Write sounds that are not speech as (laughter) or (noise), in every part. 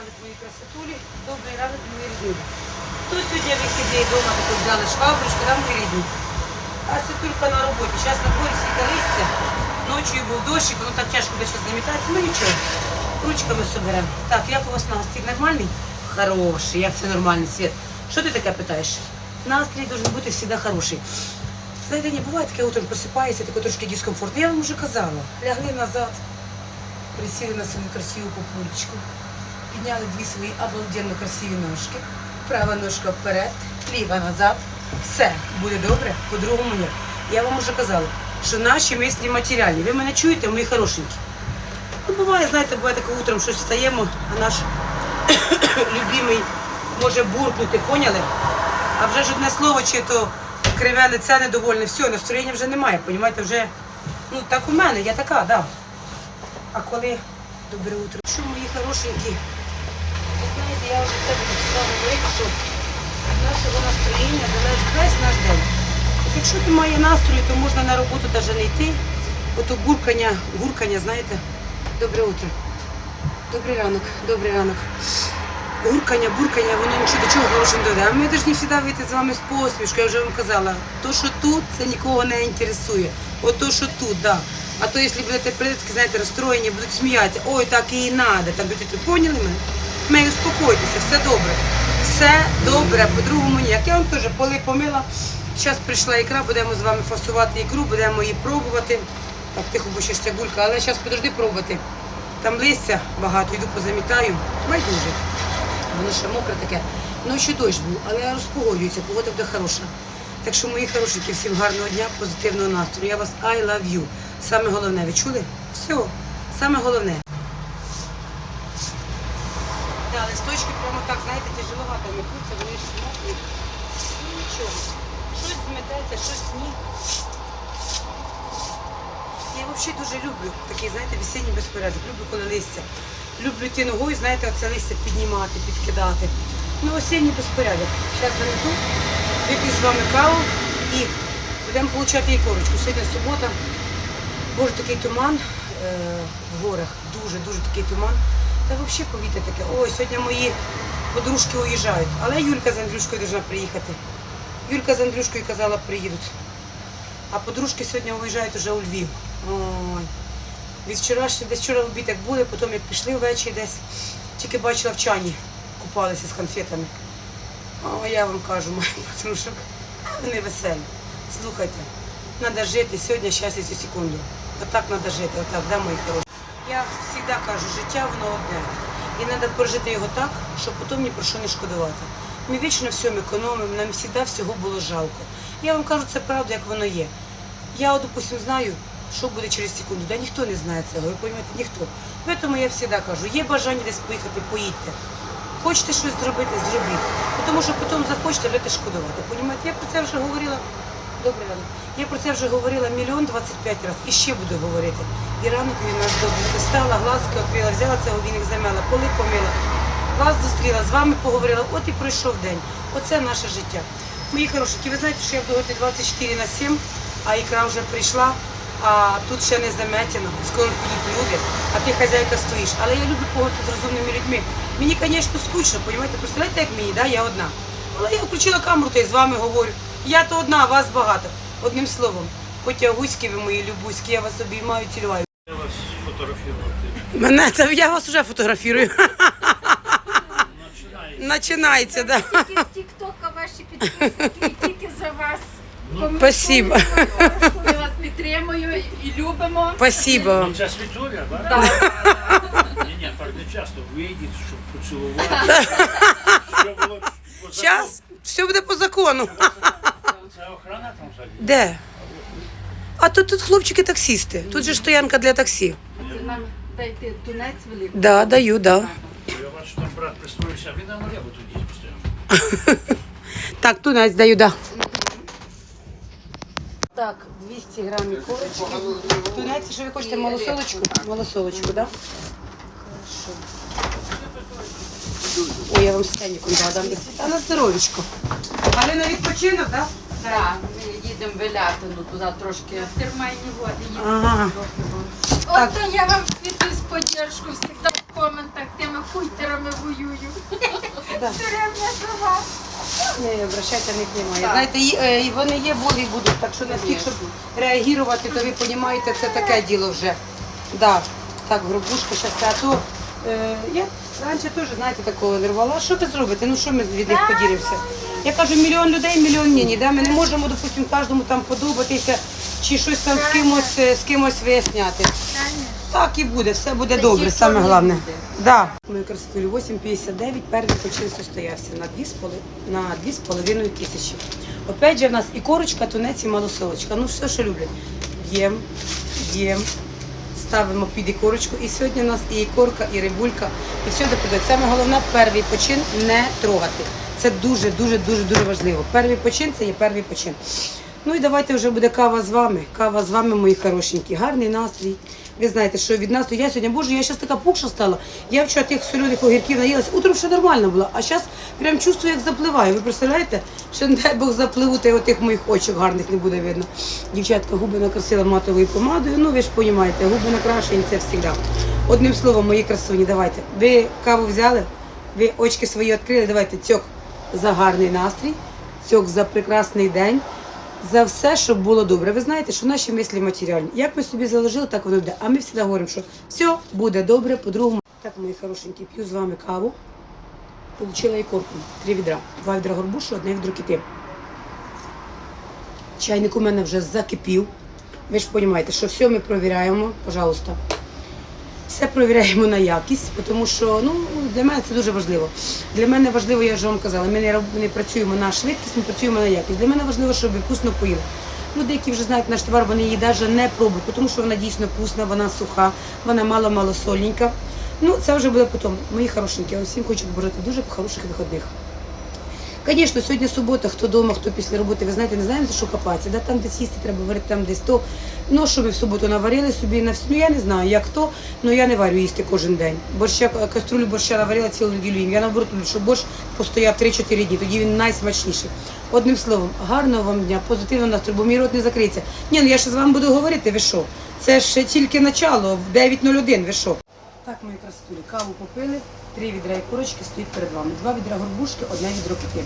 ранок, мої красотулі, добрий ранок, мої рідні. Хто сьогодні вихідний вдома, таку взяли шваброчку, там мої рідні. А Світулька на роботі. Зараз на дворі всі листя. Ночі був дощик, воно так тяжко буде зараз замітати. Ну нічого, ручками соберемо. Так, як у вас настрій нормальний? Хороший, як це нормальний світ. Що ти таке питаєш? Настрій має бути завжди хороший. Знаєте, не буває таке утром просипаєшся, таке трошки дискомфорт. Я вам вже казала, лягли назад, присіли на свою красиву популечку, підняли дві свої обалденно красиві ножки, права ножка вперед, ліва назад. Все буде добре, по-другому ні. Я вам вже казала, що наші мислі матеріальні. Ви мене чуєте, мої хорошенькі? Ну, буває, знаєте, буває таке утром щось встаємо, а наш (coughs) любимий може буркнути, поняли? А вже ж одне слово, чи то криве лице недовольне, все, настроєння вже немає, понімаєте, вже, ну так у мене, я така, да. А коли добре утро, що мої хорошенькі, я вже це сюди що нашого настроєння залежить весь наш день. Якщо немає настрою, то можна на роботу навіть не йти. Ото гуркання, гуркання, знаєте, добре утро. Добрий ранок, добрий ранок. Гуркання, буркання, воно нічого до чого хорошого не доведе. А ми повинні завжди вийти з вами з посмішкою, я вже вам казала. То, що тут, це нікого не інтересує. От то, що тут, да. А то, якщо будете прийти, знаєте, розстроєні, будуть сміятися, ой, так і треба, так будете, поняли мене? Ми успокойтеся, все добре. Все добре, по-другому ніяк. Я вам теж поли помила. Зараз прийшла ікра, будемо з вами фасувати ікру, будемо її пробувати. Так, тихо, бо ще ж ця гулька, але зараз подожди пробувати. Там листя багато, йду позамітаю. Байдуже. Воно ще мокре таке. Ночі дощ був, але розпогодюється, погода буде хороша. Так що, мої хорошенькі, всім гарного дня, позитивного настрою. Я вас I love you. Саме головне, ви чули? Все, саме головне. Да, листочки прямо так, знаєте, тяжеловато метуться, вони ж мокрі. Ну нічого. Щось змететься, щось ні. Я взагалі дуже люблю такий, знаєте, весенній безпорядок. Люблю, коли листя. Люблю йти ногою, знаєте, оце листя піднімати, підкидати. Ну, осінній безпорядок. Зараз занесу, вип'ю з вами каву і будемо отримати її корочку. Сьогодні субота. Боже, такий туман е, в горах. Дуже-дуже такий туман. Та взагалі повітря таке. Ой, сьогодні мої подружки уїжджають. Але Юлька з Андрюшкою повинна приїхати. Юлька з Андрюшкою казала, приїдуть. А подружки сьогодні уїжджають уже у Львів. Ой. Від вчорашнього, десь вчора в обід були, потім як пішли ввечері десь, тільки бачила в чані, купалися з конфетами. О, я вам кажу, моїх подружок, вони веселі. Слухайте, треба жити сьогодні, щас і цю секунду. Отак треба жити, отак, да, мої хороші. Я завжди кажу, життя воно одне. І треба прожити його так, щоб потім ні про що не шкодувати. Ми вічно всьому економимо, нам завжди всього було жалко. Я вам кажу, це правда, як воно є. Я, допустим, знаю, що буде через секунду. Да ніхто не знає цього, ви розумієте, ніхто. Тому я завжди кажу, є бажання десь поїхати, поїдьте. Хочете щось зробити, зробіть. Тому що потім захочете, будете шкодувати. Понімаєте? Я про це вже говорила. Добре, ранок. Я про це вже говорила мільйон 25 разів і ще буду говорити. І ранок він нас добре. Стала, глазки відкрила, взяла цього віник замела, поли помила. Вас зустріла, з вами поговорила, от і пройшов день. Оце наше життя. Мої хорошенькі, ви знаєте, що я буду говорити 24 на 7, а ікра вже прийшла, а тут ще не заметено. Скоро підуть люди, а ти хазяйка стоїш. Але я люблю поговорити з розумними людьми. Мені, звісно, скучно, розумієте? Представляєте, як мені, да? я одна. Але я включила камеру та й з вами говорю. Я то одна, а вас багато. Одним словом, потягуськи ви мої любуськи, я вас обіймаю, цілюваю. Я вас фотографувати. Мене це я вас вже фотографірую. Починаю. Починається, да. Тільки з Тіктока ваші підписники і тільки за вас. коментують. Спасибо. Ми вас підтримуємо і любимо. Спасибо вам. Ну, Це Світуля, так? Да. Ні, ні, так не часто вийдіть, щоб поцілувати. Що було по закону. Зараз все буде по закону. Це охрана там взагалі? Де? А тут, тут хлопчики таксісти. Тут же стоянка для таксі. Це нам дайте тунець великий. Да, даю, да. Я бачу, там брат пристроївся, він нам наліво тут постійно. (laughs) Так, тунець даю, да. Так, 200 грамів корочки. Тунець, що ви хочете, малосолочку? Малосолочку, да? Хорошо. Ой, я вам стеніком дам. А на здоров'ячко. Але на відпочинок, так? Так, ми їдемо в Елятину, туди трошки термальні води їдемо. Ага. От то я вам світу з поддержку завжди в коментах тими культерами в воюю. Да. Все за вас. Не, обращайте на них немає. Так. Знаєте, і, е, і вони є, були і будуть. Так що наскільки, щоб реагувати, то ви розумієте, це таке діло вже. Да. Так, зараз це, а то е, я раніше теж, знаєте, такого не рвала. А Що ви зробите? Ну що ми від них поділимося? Я кажу, мільйон людей, мільйон ні, да? Ми не можемо, допустимо, кожному там подобатися чи щось там з кимось, е, з кимось виясняти. Так і буде, все буде добре, саме головне. Да. Мою красотулю 8,59, перший почин состоявся на 2,5 на тисячі. Опять же в нас і корочка, тунець, і малосолочка. Ну все, що люблять. Б'ємо, б'ємо, ставимо під ікорочку. І сьогодні у нас і ікорка, і рибулька, і все доходить. Саме головне, перший почин не трогати. Це дуже, дуже, дуже, дуже важливо. Перший почин це є перший почин. Ну і давайте вже буде кава з вами. Кава з вами, мої хорошенькі. Гарний настрій. Ви знаєте, що від нас, то я сьогодні, боже, я зараз така пухша стала. Я вчора тих соляних огірків наїлася. Утром ще нормально було, а зараз прям чувствую, як запливаю. Ви представляєте? Ще не дай Бог запливу, та й отих моїх очок гарних не буде видно. Дівчатка губи накрасила матовою помадою. Ну ви ж розумієте, губи накрашені це завжди. Одним словом, мої красуні, давайте. Ви каву взяли, ви очки свої відкрили, давайте цьок за гарний настрій, цьок за прекрасний день за все, щоб було добре. Ви знаєте, що наші мислі матеріальні. Як ми собі заложили, так воно буде. А ми завжди говоримо, що все буде добре, по-другому. Так, мої хорошенькі, п'ю з вами каву. Получила ікорку. Три відра. Два відра горбушу, одне відро кипи. Чайник у мене вже закипів. Ви ж розумієте, що все ми провіряємо, пожалуйста. Все провіряємо на якість, тому що ну, для мене це дуже важливо. Для мене важливо, я вже вам казала, ми не, не працюємо на швидкість, ми працюємо на якість. Для мене важливо, щоб вкусно поїли. Люди, які вже знають наш товар, вони її навіть не пробують, тому що вона дійсно вкусна, вона суха, вона мало-мало сольненька. Ну, це вже буде потім. Мої хорошенькі, я всім хочу побажати дуже хороших виходних. Звісно, сьогодні субота, хто вдома, хто після роботи, ви знаєте, не знаємо, за що копатися. Да? Там десь їсти треба варити, там десь то. Ну, що ви в суботу наварили собі на всю. Ну, я не знаю, як то, але я не варю їсти кожен день. Борща, каструлю борща наварила цілу неділю. Я наоборот люблю, щоб борщ постояв 3-4 дні, тоді він найсмачніший. Одним словом, гарного вам дня, позитивного настрою, бо мій рот не закриється. Ні, ну я ще з вами буду говорити, ви що? Це ще тільки начало, в 9.01, ви що? Так, мої красотулі, каву попили, три відра і курочки стоїть перед вами. Два відра горбушки, одне відро кипи.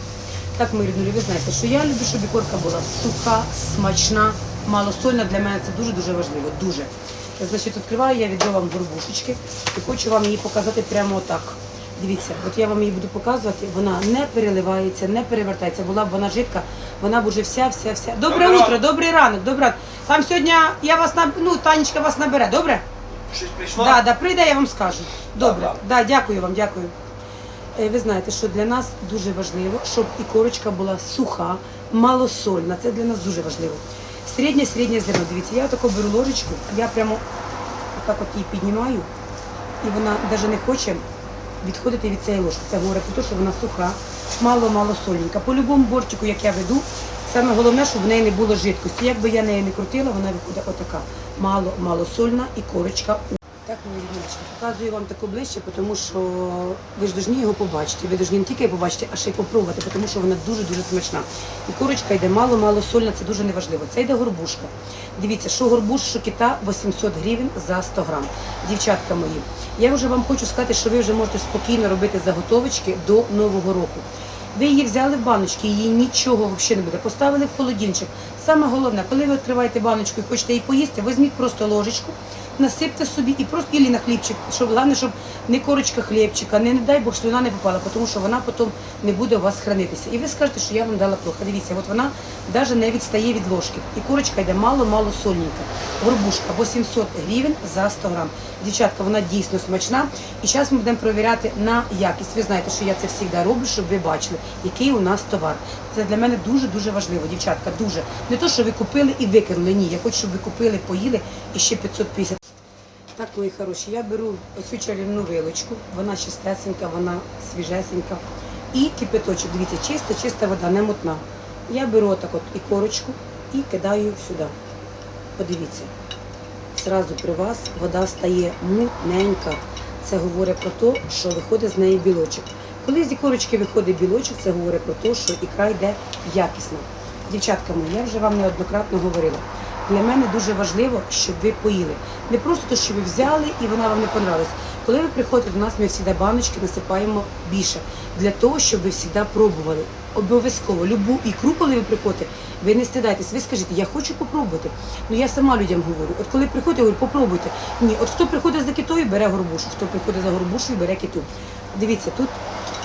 Так, мої ріднулі, ви знаєте, що я люблю, щоб ікорка була суха, смачна, малосольна. Для мене це дуже-дуже важливо. Дуже. Значить, відкриваю я відро вам горбушечки і хочу вам її показати прямо отак. Дивіться, от я вам її буду показувати, вона не переливається, не перевертається. Була б вона жидка, вона б уже вся, вся, вся. Добре Доброго. утро, добрий ранок, добре. Там сьогодні я вас наб... ну, Танечка вас набере, добре? Щось прийшло? Да, да, прийде, я вам скажу. Добре, да, дякую вам, дякую. Е, Ви знаєте, що для нас дуже важливо, щоб і корочка була суха, малосольна. Це для нас дуже важливо. Середнє, середнє зерно. Дивіться, я таку беру ложечку, я прямо так от її піднімаю, і вона навіть не хоче відходити від цієї ложки. Це говорить про те, що вона суха, мало-мало соленька. По будь-якому борчику, як я веду, саме головне, щоб в неї не було жидкості. Як би я неї не крутила, вона виходить отака. Мало-мало сольна і корочка. Так, мої ріднички, показую вам таку ближче, тому що ви ж повинні його побачити. Ви повинні не тільки побачити, а ще й попробувати, тому що вона дуже-дуже смачна. І курочка йде мало-мало сольна, це дуже неважливо. Це йде горбушка. Дивіться, що горбуш, що кита 800 гривень за 100 грам. Дівчатка мої, я вже вам хочу сказати, що ви вже можете спокійно робити заготовочки до Нового року. Ви її взяли в баночки, її нічого взагалі не буде. Поставили в холодильничок. Саме головне, коли ви відкриваєте баночку і хочете її поїсти, візьміть просто ложечку, насипте собі і просто ілі на хлібчик. Щоб головне, щоб не корочка хлібчика, не, не дай Бог слюна не попала, тому що вона потім не буде у вас хранитися. І ви скажете, що я вам дала плохо. Дивіться, от вона навіть не відстає від ложки. І курочка йде мало-мало сольненька. Горбушка 800 гривень за 100 грам. Дівчатка, вона дійсно смачна. І зараз ми будемо перевіряти на якість. Ви знаєте, що я це завжди роблю, щоб ви бачили, який у нас товар. Це для мене дуже-дуже важливо, дівчатка, дуже. Не то, що ви купили і викинули. Ні, я хочу, щоб ви купили, поїли і ще 550. Так, мої хороші, я беру оцю чарівну вилочку, вона чистесенька, вона свіжесенька. І кипяточок, дивіться, чиста, чиста вода, не мутна. Я беру отак от і корочку і кидаю сюди. Подивіться, зразу при вас вода стає мутненька. Це говорить про те, що виходить з неї білочок. Коли з ікорочки виходить білочок, це говорить про те, що ікра йде якісна. Дівчатка мої, я вже вам неоднократно говорила. Для мене дуже важливо, щоб ви поїли. Не просто що ви взяли і вона вам не понравилась. Коли ви приходите до нас, ми завжди баночки насипаємо більше для того, щоб ви завжди пробували. Обов'язково любу ікру, коли ви приходите, ви не стидайтесь, ви скажіть, я хочу попробувати. Ну я сама людям говорю. От коли приходять, я говорю, попробуйте. Ні, от хто приходить за китою, бере горбушу, хто приходить за горбушою, бере киту. Дивіться, тут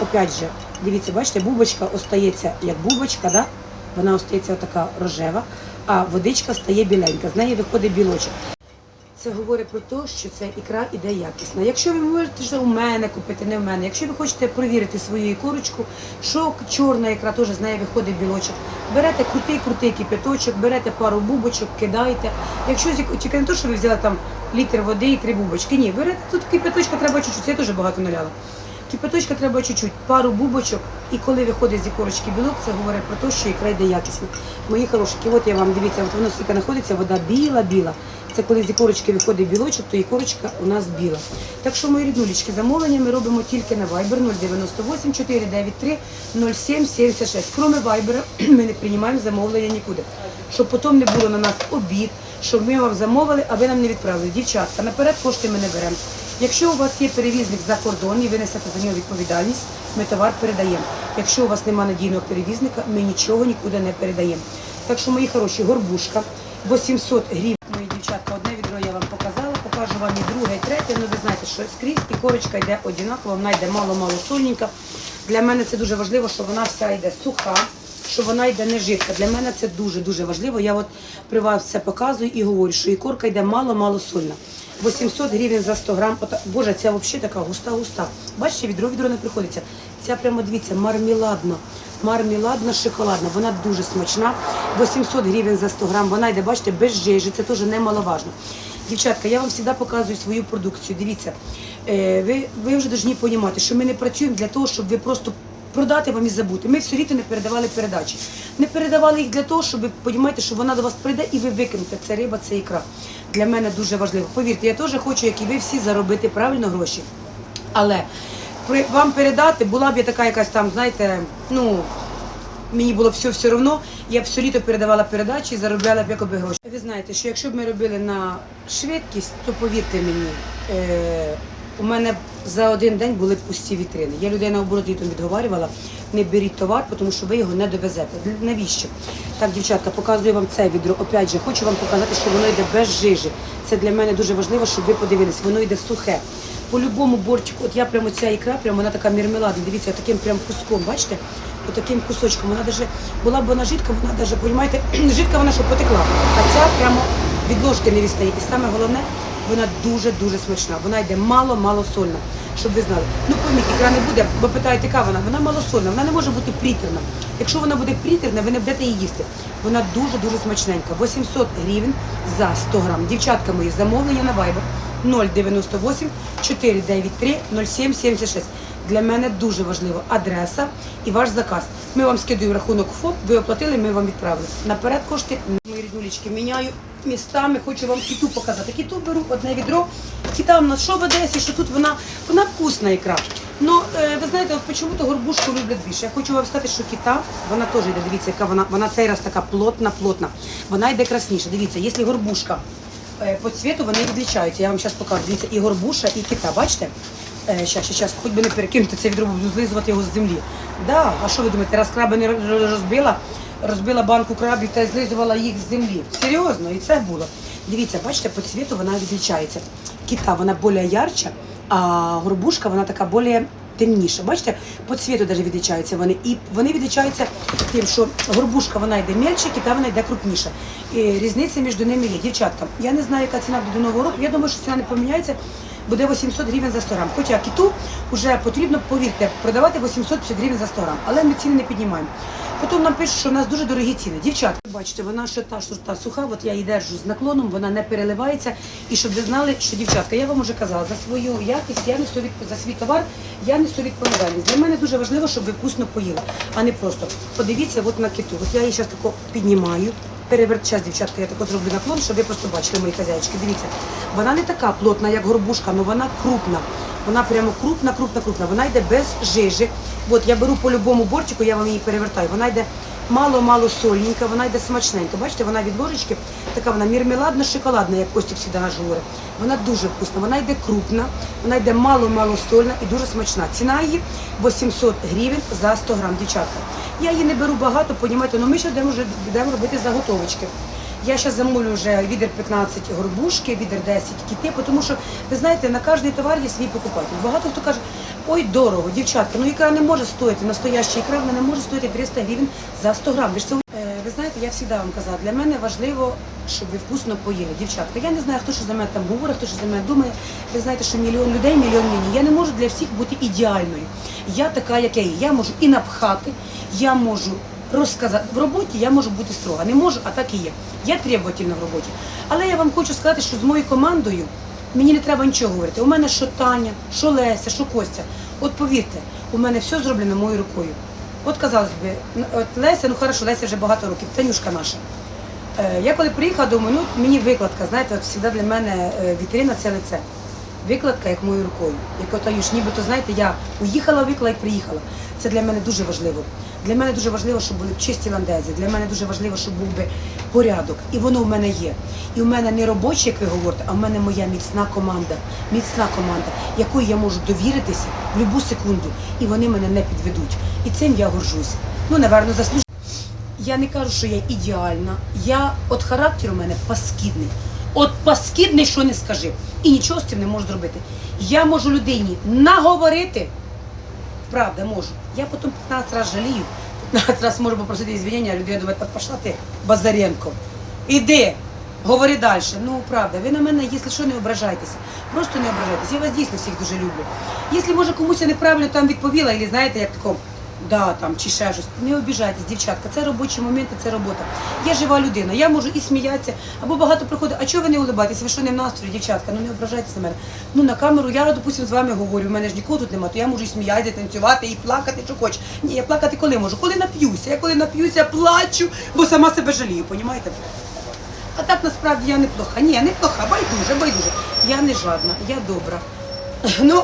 опять же, дивіться, бачите, бубочка остається як бубочка, да? вона остається така рожева, а водичка стає біленька, з неї виходить білочок. Це говорить про те, що ця ікра іде якісна. Якщо ви можете ж у мене купити, не в мене. Якщо ви хочете перевірити свою ікорочку, що чорна ікра теж з неї виходить білочок. Берете крутий, крутий кипяточок, берете пару бубочок, кидаєте. Якщо тільки не то, що ви взяли там літр води і три бубочки. Ні, берете тут кипяточка треба чуть-чуть, я теж багато наляла. Кипяточка треба чуть-чуть, пару бубочок, і коли виходить з ікорочки білок, це говорить про те, що ікра йде якісно. Мої хорошики, от я вам дивіться, от воно стільки знаходиться, вода біла-біла. Це коли з ікорочки виходить білочок, то ікорочка у нас біла. Так що, мої ріднулечки, замовлення ми робимо тільки на Viber 098 493 0776. Кроме Viber (clears throat) ми не приймаємо замовлення нікуди. Щоб потім не було на нас обід, щоб ми вам замовили, а ви нам не відправили. Дівчатка, наперед кошти ми не беремо. Якщо у вас є перевізник за кордон і ви несете за нього відповідальність, ми товар передаємо. Якщо у вас немає надійного перевізника, ми нічого нікуди не передаємо. Так що, мої хороші, горбушка 800 гривень. Мої дівчатка, одне відро я вам показала, покажу вам і друге, і третє. Ну ви знаєте, що скрізь і корочка йде одинакова, вона йде мало-мало сольненька. Для мене це дуже важливо, що вона вся йде суха, що вона йде не жидка. Для мене це дуже-дуже важливо. Я от при вас все показую і говорю, що ікорка йде мало-мало сольна. 800 гривень за 100 грам. Ота- Боже, ця взагалі така густа-густа. Бачите, відро відро не приходиться. Ця прямо дивіться, мармеладна. Мармеладна, шоколадна. Вона дуже смачна. 800 гривень за 100 грам. Вона йде, бачите, без жижі. Це теж немаловажно. Дівчатка, я вам завжди показую свою продукцію. Дивіться, е, ви, ви вже повинні розуміти, що ми не працюємо для того, щоб ви просто продати вам і забути. Ми все літо не передавали передачі. Не передавали їх для того, щоб ви розумієте, що вона до вас прийде і ви викинете. Це риба, це ікра. Для мене дуже важливо. Повірте, я теж хочу, як і ви всі, заробити правильно гроші. Але вам передати була б я така якась там, знаєте, ну мені було все все одно, я б все літо передавала передачі і заробляла б якоби гроші. Ви знаєте, що якщо б ми робили на швидкість, то повірте мені, е, у мене за один день були пусті вітрини. Я людей наоборот літом відговарювала, не беріть товар, тому що ви його не довезете. Навіщо? Так, дівчатка, показую вам це відро. Опять же, хочу вам показати, що воно йде без жижі. Це для мене дуже важливо, щоб ви подивились. Воно йде сухе. По любому бортику, от я прямо ця ікра, прямо вона така мармеладна, дивіться, таким прям куском, бачите? Отаким кусочком. Вона даже, була б вона жидка, вона даже, розумієте, (clears throat) жидка вона що потекла. А ця прямо від ложки не відстає. І саме головне, вона дуже-дуже смачна. Вона йде мало-мало сольна, щоб ви знали. Ну пойміть, ікра не буде, бо питаєте, яка вона? Вона малосольна, вона не може бути притерна. Якщо вона буде притерна, ви не будете її їсти. Вона дуже-дуже смачненька. 800 гривень за 100 грам. Дівчатка мої, замовлення на Viber 098 493 0776. Для мене дуже важливо адреса і ваш заказ. Ми вам скидуємо рахунок ФОП, ви оплатили, ми вам відправили. Наперед кошти мої рідулечки міняю містами, хочу вам кіту показати. Кіту беру одне відро. Кита в нас що в Одесі, що тут вона, вона вкусна ікра. Ну, е, ви знаєте, от чому-то горбушку люблять більше. Я хочу вам сказати, що кита, вона теж йде, дивіться, яка вона, вона цей раз така плотна, плотна. Вона йде красніше. Дивіться, якщо горбушка е, по цвіту, вони відлічаються. Я вам зараз покажу. Дивіться, і горбуша, і кита, бачите? Е, Щас, щас, хоч би не перекинути це відро, буду злизувати його з землі. Да, а що ви думаєте, раз краби не розбила, розбила банку крабів та злизувала їх з землі. Серйозно, і це було. Дивіться, бачите, по цвіту вона відлічається. Кита, вона більш ярча, а горбушка, вона така більш темніша. Бачите, по цвіту навіть відлічаються вони. І вони відлічаються тим, що горбушка вона йде мельче, кита вона йде крупніша. І різниця між ними є. Дівчатка, я не знаю, яка ціна буде до нового року. Я думаю, що ціна не поміняється буде 800 гривень за 100 грам. Хоча кіту вже потрібно, повірте, продавати 850 гривень за 100 грам, але ми ціни не піднімаємо. Потім нам пишуть, що в нас дуже дорогі ціни. Дівчата, бачите, вона що та, що та суха, от я її держу з наклоном, вона не переливається. І щоб ви знали, що дівчатка, я вам вже казала, за свою якість я несу від за свій товар, я несу відповідальність. Для мене дуже важливо, щоб ви вкусно поїли, а не просто. Подивіться от на киту. От я її зараз тако піднімаю. Перевер... Час, дівчатка, я тако зроблю наклон, щоб ви просто бачили мої хазяїчки. Дивіться, вона не така плотна, як горбушка, але вона крупна. Вона прямо крупна, крупна, крупна. Вона йде без жижі. От я беру по любому бортику, я вам її перевертаю. Вона йде мало-мало сольненька, вона йде смачненька. Бачите, вона від ложечки, така вона мірмеладно-шоколадна, як Костік завжди наш говорить. Вона дуже вкусна, вона йде крупна, вона йде мало-мало сольна і дуже смачна. Ціна її 800 гривень за 100 грам, дівчатка. Я її не беру багато, понімаєте, але ми ще будемо, вже будемо робити заготовочки. Я зараз замовлю вже відер 15 горбушки, відер 10 кіти, тому що, ви знаєте, на кожний товар є свій покупатель. Багато хто каже, ой, дорого, дівчатка, ну ікра не може стоїти, настояща ікра вона не може стоїти 300 гривень за 100 грам. Ви ж це Е, Ви знаєте, я завжди вам казала, для мене важливо, щоб ви вкусно поїли. Дівчатка, я не знаю, хто що за мене там говорить, хто що за мене думає. Ви знаєте, що мільйон людей, мільйон мені. Я не можу для всіх бути ідеальною. Я така, як я є. Я можу і напхати, я можу розказати. В роботі я можу бути строга. Не можу, а так і є. Я требовательна в роботі. Але я вам хочу сказати, що з моєю командою мені не треба нічого говорити. У мене що Таня, що Леся, що Костя. От повірте, у мене все зроблено моєю рукою. От казалось би, от Леся, ну хорошо, Леся вже багато років, Танюшка наша. Е, я коли приїхала, думаю, ну мені викладка, знаєте, от завжди для мене е, вітрина це лице. Викладка як моєю рукою. Як от Танюш, нібито, знаєте, я уїхала, виклала і приїхала. Це для мене дуже важливо. Для мене дуже важливо, щоб були чисті ландези. Для мене дуже важливо, щоб був би порядок. І воно в мене є. І в мене не робочі, як ви говорите, а в мене моя міцна команда. Міцна команда, якої я можу довіритися в будь-яку секунду. І вони мене не підведуть. І цим я горжусь. Ну, напевно, заслужу. Я не кажу, що я ідеальна. Я от характер у мене паскідний. От паскідний, що не скажи. І нічого з цим не можу зробити. Я можу людині наговорити. Правда, можу. Я потім 15 разів жалію, 15 разів можу попросити извинення, а людина думає, так пішла ти, Базаренко. Іди, говори далі. Ну, правда, ви на мене, якщо що, не ображайтеся. Просто не ображайтеся. Я вас дійсно всіх дуже люблю. Якщо, може, комусь я неправильно там відповіла, або знаєте, як таком, да, там, чи ще щось, не обіжайтесь, дівчатка, це робочі моменти, це робота. Я жива людина, я можу і сміятися, або багато приходить, а чого ви не улибаєтеся, ви що не в настрої, дівчатка, ну не ображайтеся на мене. Ну на камеру я, допустим, з вами говорю, в мене ж нікого тут немає, то я можу і сміятися, танцювати, і плакати, що хочу. Ні, я плакати коли можу? Коли нап'юся. Я коли нап'юся, плачу, бо сама себе жалію, понімаєте? А так насправді я не плоха. Ні, я не плоха, байдуже, байдуже. Я не жадна, я добра. Ну,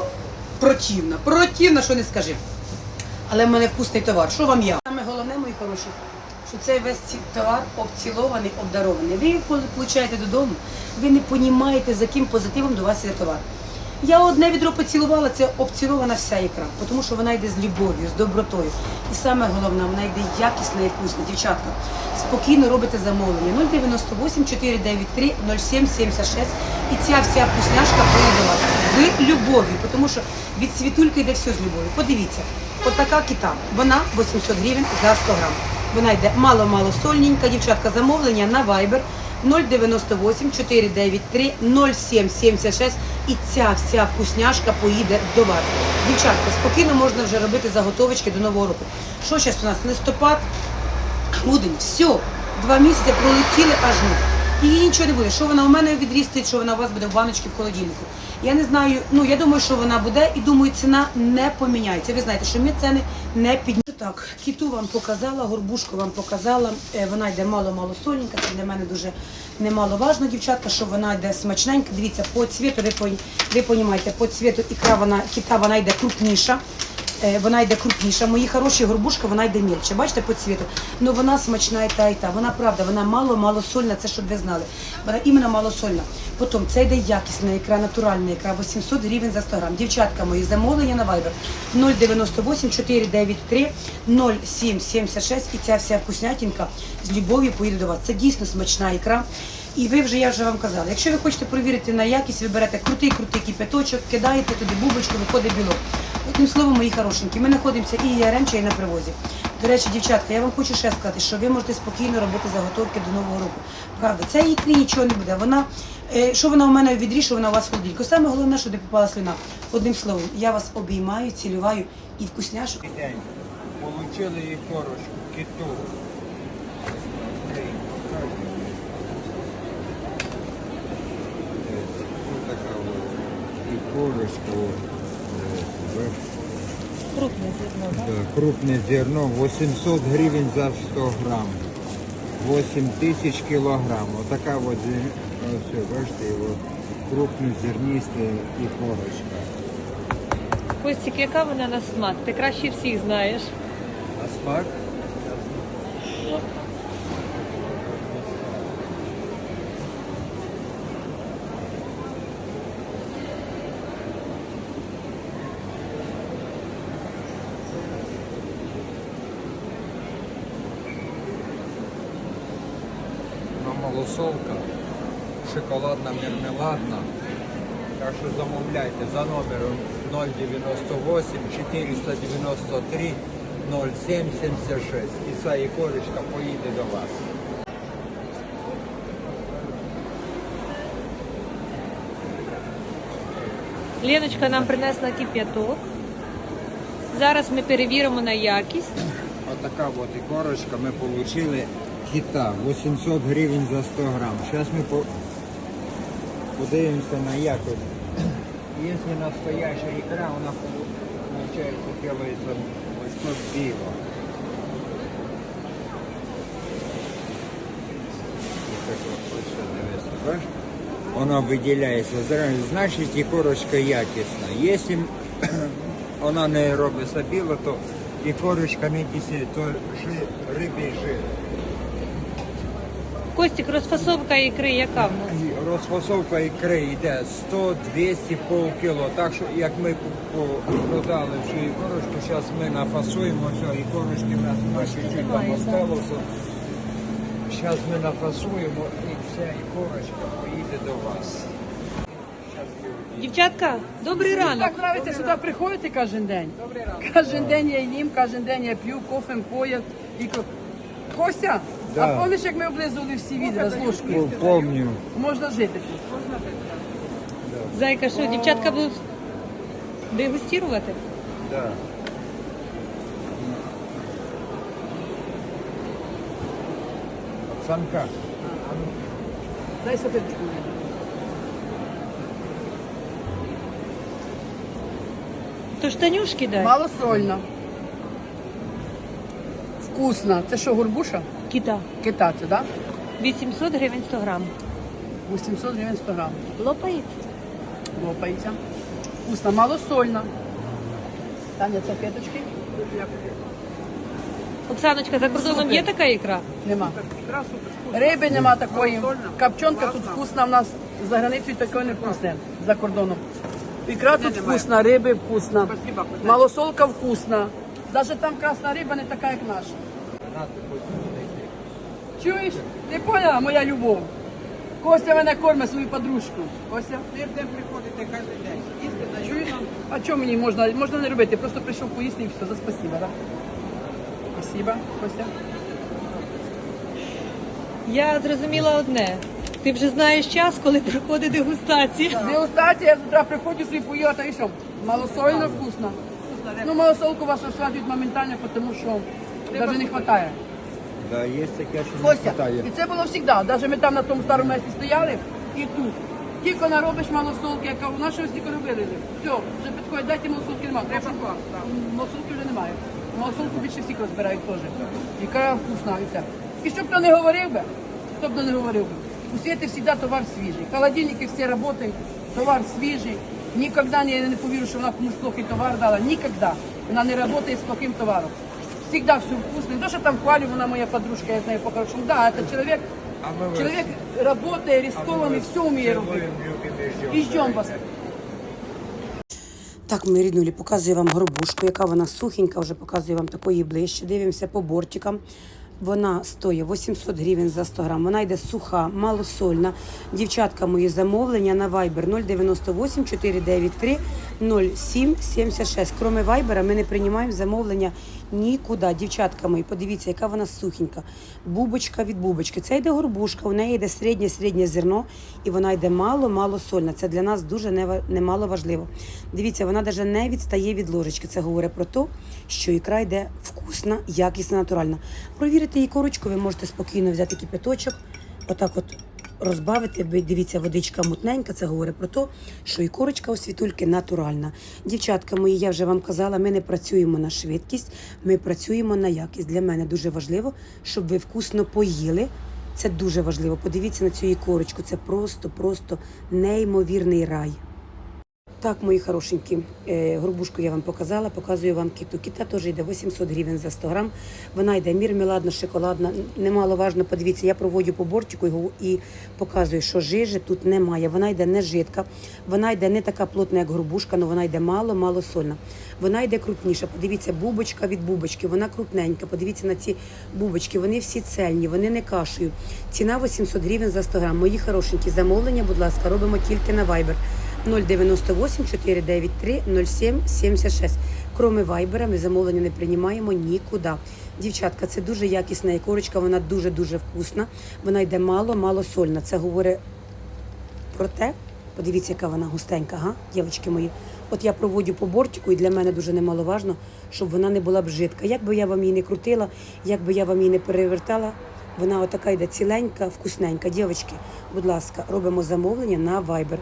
противна, противна, що не скажи. Але в мене вкусний товар. Що вам я? Саме головне, мої хороші, що цей весь ці- товар обцілований, обдарований. Ви коли получаєте додому, ви не розумієте, за яким позитивом до вас іде товар. Я одне відро поцілувала, це обцілована вся ікра, тому що вона йде з любов'ю, з добротою. І саме головне, вона йде якісна і вкусна. Дівчатка, спокійно робите замовлення 098 493 0776 і ця вся вкусняшка прийде вас. В любові, тому що від світульки йде все з любов'ю. Подивіться, от така кита, вона 800 гривень за 100 грам. Вона йде мало-мало сольненька, дівчатка, замовлення на Viber 098 493 0776 і ця вся вкусняшка поїде до вас. Дівчатка, спокійно можна вже робити заготовочки до нового року. Що зараз у нас? Листопад, грудень, все, два місяці пролетіли аж ну. І її нічого не буде. Що вона у мене відрістить, що вона у вас буде в баночці в холодильнику. Я не знаю, ну я думаю, що вона буде, і думаю, ціна не поміняється. Ви знаєте, що ми ціни не піднімаємо. Так, кіту вам показала, горбушку вам показала. Е, Вона йде мало-мало соленька, це для мене дуже немаловажно, дівчатка, що вона йде смачненька. Дивіться, по цвіту, ви, ви понімаєте, по цвіту ікра вона, кіта вона йде крупніша. Е, Вона йде крупніша. Мої хороші горбушка, вона йде мільче. Бачите по цвіту? Ну вона смачна і та, і та. Вона правда, вона мало-мало сольна, це щоб ви знали. Вона іменно малосольна. Потім це йде якісна ікра, натуральна ікра, 800 гривень за 100 грам. Дівчатка мої, замовлення на Viber 098 493 0776 і ця вся вкуснятинка з любов'ю поїде до вас. Це дійсно смачна ікра. І ви вже, я вже вам казала, якщо ви хочете перевірити на якість, ви берете крутий-крутий кипяточок, кидаєте туди бубочку, виходить білок. Одним словом, мої хорошенькі, ми знаходимося і Яремча, і на привозі. До речі, дівчатка, я вам хочу ще сказати, що ви можете спокійно робити заготовки до Нового року. Правда, це ікрі нічого не буде. Вона, е, що вона у мене в відрі, що вона у вас в. Саме головне, щоб не попала слюна. Одним словом, я вас обіймаю, цілюваю і вкусняшок. день получили і корочку, киту. Корочку. Крупне зерно, Крупне зерно 800 гривень за 100 грам. 8 тисяч кілограм. Отака от, ось, бачите, от, крупне зерністе і корочка. Костік, яка вона на смак? Ти краще всіх знаєш. А смак? Малосолка, шоколадна мармеладна. Так що замовляйте за номером 098 493 0776. І ця ікорочка поїде до вас. Леночка нам принесла кип'яток. Зараз ми перевіримо на якість. Отака от ікорочка ми отримали кита 800 гривень за 100 грам. Зараз ми по... подивимося на якость. Якщо настоящая икра, вона получается делается ось тут бачиш? Вона виділяється. Зра- Значить, ікорочка якісна. Якщо (clears throat) вона не робиться біла, то ікорочка не кисить, то жир, рибий жир. Костік, розфасовка ікри яка в нас? Розфасовка ікри йде 100, 200, пол кіло. Так що як ми продали всю ікорочку, зараз ми нафасуємо все, ікорочки в нас майже чуть там осталося. Зараз ми нафасуємо і вся ікорочка поїде до вас. Дівчатка, добрий ранок. Так нравиться сюди приходити кожен день. Кожен день я їм, кожен день я п'ю, кофе поїв. І Костя, Да. а пам'ятаєш, як ми облизували всі відра з ложкою? Помню. Можна жити тут. Зайка, що, дівчатка будуть дегустувати? Да. Оксанка, Дай сапеточку. То штанюшки дай. Малосольно. Вкусно. Це що, горбуша? Кита. Кита це, так? 800 гривень 100 грам. 800 гривень 100 грам. Лопають. Лопається. Вкусно, малосольно. Таня, сапеточки? Оксаночка, за кордоном є така ікра? Нема. Риби нема такої. Копчонка тут вкусна в нас. За границею такої не вкусне. За кордоном. Ікра тут вкусна, риби вкусна. Малосолка вкусна. Навіть там красна риба не така, як наша. Чуєш? Ти поняла, моя любов? Костя мене кормить свою подружку. Костя? Ти де приходите кожен день. Їсти Чуєш? А що мені можна? Можна не робити. Просто прийшов поїсти і все. За спасибо, так? Спасибо, Костя. Я зрозуміла одне. Ти вже знаєш час, коли приходить дегустація. Дегустація, я з утра приходжу собі поїла, та і все. Малосольно вкусно. Ну, малосолку вас розсадують моментально, тому що навіть не вистачає. Да, є таке, що не Костя, хватає. і це було завжди. Навіть ми там на тому старому місці стояли і тут. Тільки наробиш малосолки, яка у нас щось тільки робили. Все, вже підходять, дайте малосолки немає. Треба малосолки вже немає. Малосолку більше всіх розбирають теж. Яка вкусна і все. І щоб хто не говорив би, хто б то не говорив би. У світі завжди товар свіжий. Холодильники всі працюють, товар свіжий. Ніколи не, не повірю, що вона комусь плохий товар дала. Ніколи. Вона не працює з плохим товаром Всегда все вкусно. Не то, что там хвалю, она моя подружка, я знаю по-хорошему. Да, это человек, А мы вас- человек работает, рискованный, все умеет робити. Цілуємо, любимо і І ждем вас. Так, мої ріднулі, показую вам горбушку, яка вона сухенька, вже показую вам такої ближче. Дивимося по бортикам. Вона стоїть 800 гривень за 100 грам. Вона йде суха, малосольна. Дівчатка, мої замовлення на Viber 098 493 0776. Кроме Viber ми не приймаємо замовлення нікуди. Дівчатка мої, подивіться, яка вона сухенька. Бубочка від бубочки. Це йде горбушка, у неї йде середнє-середнє зерно, і вона йде мало-мало сольна. Це для нас дуже немало важливо. Дивіться, вона навіть не відстає від ложечки. Це говорить про те, що ікра йде вкусна, якісна, натуральна. Провірити її корочку, ви можете спокійно взяти кипяточок, отак от розбавити. Ви Дивіться, водичка мутненька. Це говорить про те, що і корочка у світульки натуральна. Дівчатка мої, я вже вам казала, ми не працюємо на швидкість, ми працюємо на якість. Для мене дуже важливо, щоб ви вкусно поїли. Це дуже важливо. Подивіться на цю ікорочку. Це просто, просто неймовірний рай. Так, мої хорошенькі, е, горбушку я вам показала, показую вам кіту. Кіта теж йде 800 гривень за 100 грам. Вона йде мірмеладна, шоколадна. Немаловажно, подивіться, я проводжу по бортику і показую, що жижі тут немає. Вона йде не жидка, вона йде не така плотна, як горбушка, але вона йде мало-мало сольна. Вона йде крупніша. Подивіться, бубочка від бубочки, вона крупненька. Подивіться на ці бубочки, вони всі цельні, вони не кашею. Ціна 800 гривень за 100 грам. Мої хорошенькі замовлення, будь ласка, робимо тільки на Viber. 098 493 07 76. Кроме вайбера, ми замовлення не приймаємо нікуди. Дівчатка, це дуже якісна ікорочка, вона дуже-дуже вкусна. Вона йде мало-мало сольна. Це говорить про те, подивіться, яка вона густенька, га, дівчатки мої. От я проводжу по бортику, і для мене дуже немаловажно, щоб вона не була б жидка. Як би я вам її не крутила, як би я вам її не перевертала, вона отака йде ціленька, вкусненька. Дівчатки, будь ласка, робимо замовлення на Viber